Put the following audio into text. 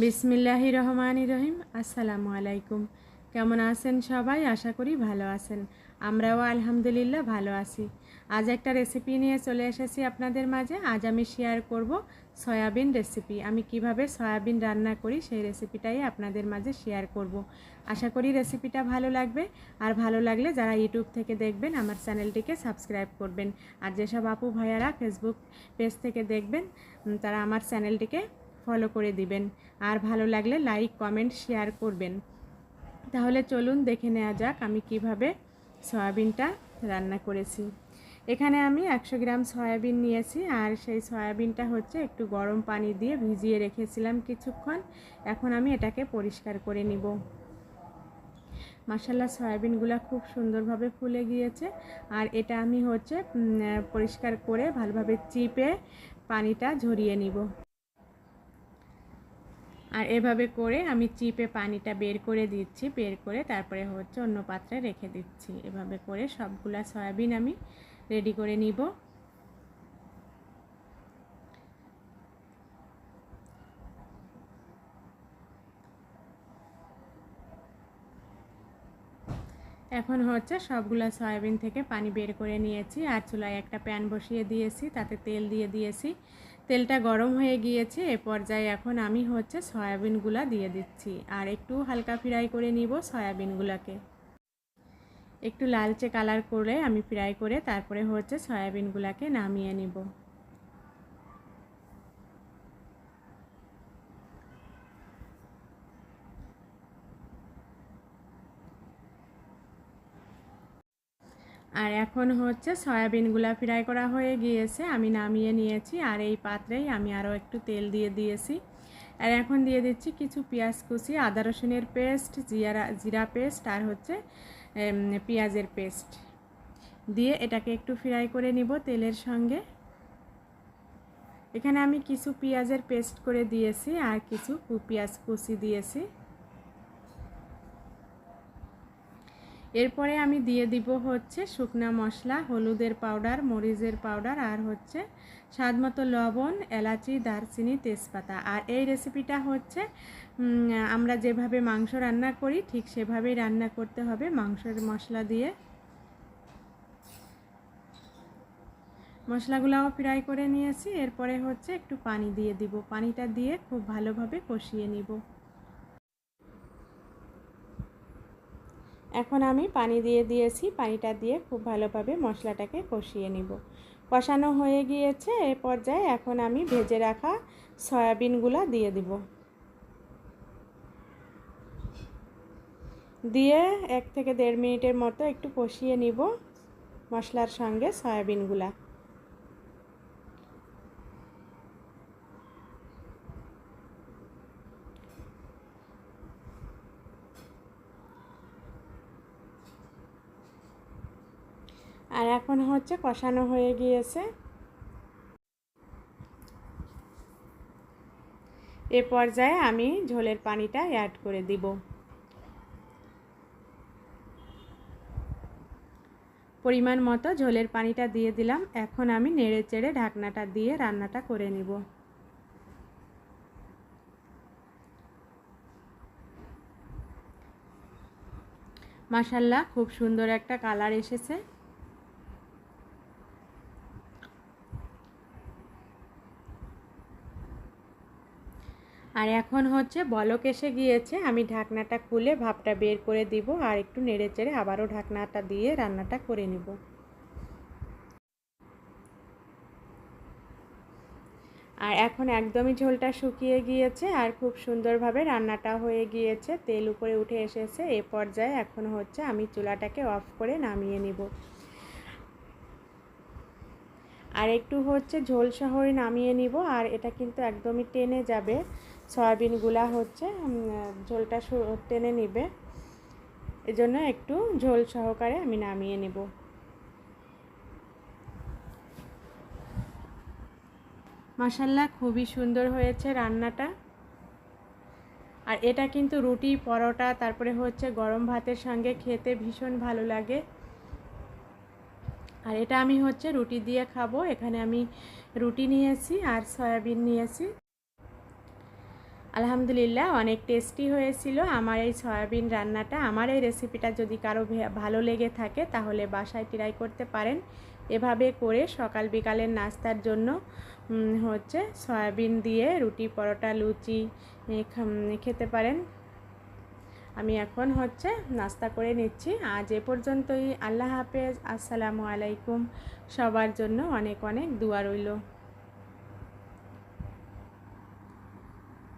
বিসমিল্লাহি রহমান রহিম। আসসালামু আলাইকুম। কেমন আছেন সবাই? আশা করি ভালো আছেন। আমরাও আলহামদুলিল্লাহ ভালো আছি। আজ একটা রেসিপি নিয়ে চলে এসেছি আপনাদের মাঝে। আজ আমি শেয়ার করব সয়াবিন রেসিপি আমি কীভাবে সয়াবিন রান্না করি সেই রেসিপিটাই আপনাদের মাঝে শেয়ার করব। আশা করি রেসিপিটা ভালো লাগবে। আর ভালো লাগলে যারা ইউটিউব থেকে দেখবেন, আমার চ্যানেলটিকে সাবস্ক্রাইব করবেন। আর যেসব আপু ভাইয়ারা ফেসবুক পেজ থেকে দেখবেন তারা আমার চ্যানেলটিকে ফলো করে দিবেন। আর ভালো লাগলে লাইক কমেন্ট শেয়ার করবেন। তাহলে চলুন দেখে নেওয়া যাক আমি কীভাবে সয়াবিনটা রান্না করেছি। এখানে আমি একশো গ্রাম সয়াবিন নিয়েছি আর সেই সয়াবিনটা হচ্ছে একটু গরম পানি দিয়ে ভিজিয়ে রেখেছিলাম কিছুক্ষণ। এখন আমি এটাকে পরিষ্কার করে নিব। মাসাল্লা সয়াবিনগুলো খুব সুন্দরভাবে ফুলে গিয়েছে। আর এটা আমি হচ্ছে পরিষ্কার করে ভালোভাবে চিপে পানিটা ঝরিয়ে নিব। আর এভাবে করে আমি চিপে পানিটা বের করে দিচ্ছি, বের করে তারপরে হচ্ছে অন্য পাত্রে রেখে দিচ্ছি। এভাবে করে সবগুলা সয়াবিন আমি রেডি করে নিব। এখন হচ্ছে সবগুলো সয়াবিন থেকে পানি বের করে নিয়েছি। আর চুলায় একটা প্যান বসিয়ে দিয়েছি, তাতে তেল দিয়ে দিয়েছি। তেলটা গরম হয়ে গিয়েছে, এ পর্যায়ে এখন আমি হচ্ছে সয়াবিনগুলা দিয়ে দিচ্ছি। আর একটু হালকা ফ্রাই করে নিব সয়াবিনগুলাকে। একটু লালচে কালার করে আমি ফ্রাই করে তারপরে হচ্ছে সয়াবিনগুলাকে নামিয়ে নিব। আর এখন হচ্ছে সয়াবিনগুলা ফ্রাই করা হয়ে গিয়েছে, আমি নামিয়ে নিয়েছি আর এই পাত্রেই আমি আরও একটু তেল দিয়ে দিয়েছি। আর এখন দিয়ে দিচ্ছি কিছু পেঁয়াজ কুচি, আদা রসুনের পেস্ট জিরা জিরা পেস্ট আর হচ্ছে পেঁয়াজের পেস্ট। দিয়ে এটাকে একটু ফ্রাই করে নিব তেলের সঙ্গে। এখানে আমি কিছু পেঁয়াজের পেস্ট করে দিয়েছি আর কিছু পেঁয়াজ কুচি দিয়েছি। এরপরে আমি দিয়ে দিব হচ্ছে শুকনা মশলা, হলুদের পাউডার মরিচের পাউডার আর হচ্ছে স্বাদ মতো লবণ, এলাচি, দারচিনি, তেজপাতা। আর এই রেসিপিটা হচ্ছে আমরা যেভাবে মাংস রান্না করি, ঠিক সেভাবেই রান্না করতে হবে মাংসের মশলা দিয়ে। মশলাগুলাও ফ্রাই করে নিয়েছি। এরপরে হচ্ছে একটু পানি দিয়ে দিব। পানিটা দিয়ে খুব ভালোভাবে কষিয়ে নিব। এখন আমি পানি দিয়ে দিয়েছি, পানিটা দিয়ে খুব ভালোভাবে মশলাটাকে কষিয়ে নিব। কষানো হয়ে গিয়েছে, এ পর্যায়ে এখন আমি ভেজে রাখা সয়াবিনগুলো দিয়ে দিব। দিয়ে এক থেকে দেড় মিনিটের মতো একটু কষিয়ে নিব মশলার সঙ্গে সয়াবিনগুলা। আর এখন হচ্ছে কষানো হয়ে গিয়েছে। এ পর্যায়ে আমি ঝোলের পানিটা অ্যাড করে দিব। পরিমাণ মতো ঝোলের পানিটা দিয়ে দিলাম। এখন আমি নেড়ে চেড়ে ঢাকনাটা দিয়ে রান্নাটা করে নিব। মাসাল্লাহ খুব সুন্দর একটা কালার এসেছে। আর এখন হচ্ছে বলক এসে গিয়েছে, আমি ঢাকনাটা খুলে ভাপটা বের করে দিব আর একটু নেড়ে চেড়ে আবারও ঢাকনাটা দিয়ে রান্নাটা করে নিব। আর এখন একদমই ঝোলটা শুকিয়ে গিয়েছে আর খুব সুন্দরভাবে রান্নাটা হয়ে গিয়েছে, তেল উপরে উঠে এসেছে, এ পর্যায়ে এখন হচ্ছে আমি চুলাটাকে অফ করে নামিয়ে নিব। আর একটু হচ্ছে ঝোল শহরে নামিয়ে নিব আর এটা কিন্তু একদমই টেনে যাবে। সয়াবিনগুলা হচ্ছে ঝোলটা টেনে নিবে। এজন্য একটু ঝোল সহকারে আমি নামিয়ে নিব। মাসাল্লাহ খুবই সুন্দর হয়েছে রান্নাটা। আর এটা কিন্তু রুটি, পরোটা, তারপরে হচ্ছে গরম ভাতের সঙ্গে খেতে ভীষণ ভালো লাগে। আর এটা আমি হচ্ছে রুটি দিয়ে খাব। এখানে আমি রুটি নিয়েছি আর সয়াবিন নিয়েছি। আলহামদুলিল্লাহ, অনেক টেস্টি হয়েছিল। আমার এই সয়াবিন রান্নাটা, আমার এই রেসিপিটা যদি কারও ভালো লেগে থাকে, তাহলে বাসায় ট্রাই করতে পারেন। এভাবে করে সকাল বিকালের নাস্তার জন্য হচ্ছে সয়াবিন দিয়ে রুটি, পরোটা, লুচি খেতে পারেন। আমি এখন হচ্ছে নাস্তা করে নিচ্ছি। আজ এ পর্যন্তই। আল্লাহ হাফেজ। আসসালামু আলাইকুম। সবার জন্য অনেক অনেক দোয়া রইল।